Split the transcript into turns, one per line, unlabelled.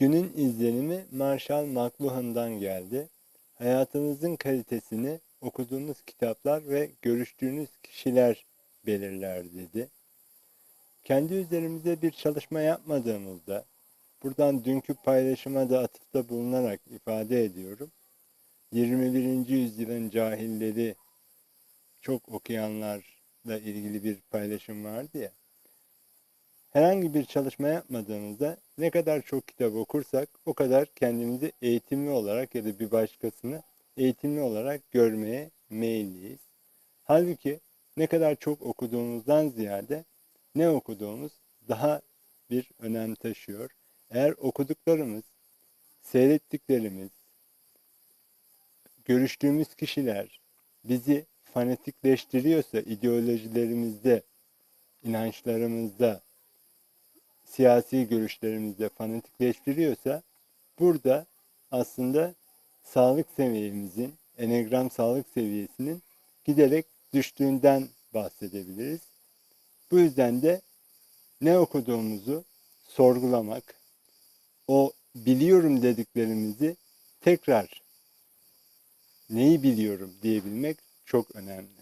Günün izlenimi Marshall McLuhan'dan geldi. Hayatınızın kalitesini okuduğunuz kitaplar ve görüştüğünüz kişiler belirler dedi. Kendi üzerimize bir çalışma yapmadığımızda, buradan dünkü paylaşıma da atıfta bulunarak ifade ediyorum. 21. yüzyılın cahilleri çok okuyanlarla ilgili bir paylaşım vardı ya. Herhangi bir çalışma yapmadığımızda ne kadar çok kitap okursak o kadar kendimizi eğitimli olarak ya da bir başkasını eğitimli olarak görmeye meyilliyiz. Halbuki ne kadar çok okuduğumuzdan ziyade ne okuduğumuz daha bir önem taşıyor. Eğer okuduklarımız, seyrettiklerimiz, görüştüğümüz kişiler bizi fanatikleştiriyorsa ideolojilerimizde, inançlarımızda, siyasi görüşlerimizde fanatikleştiriyorsa burada aslında sağlık seviyemizin, enegram sağlık seviyesinin giderek düştüğünden bahsedebiliriz. Bu yüzden de ne okuduğumuzu sorgulamak, o biliyorum dediklerimizi tekrar neyi biliyorum diyebilmek çok önemli.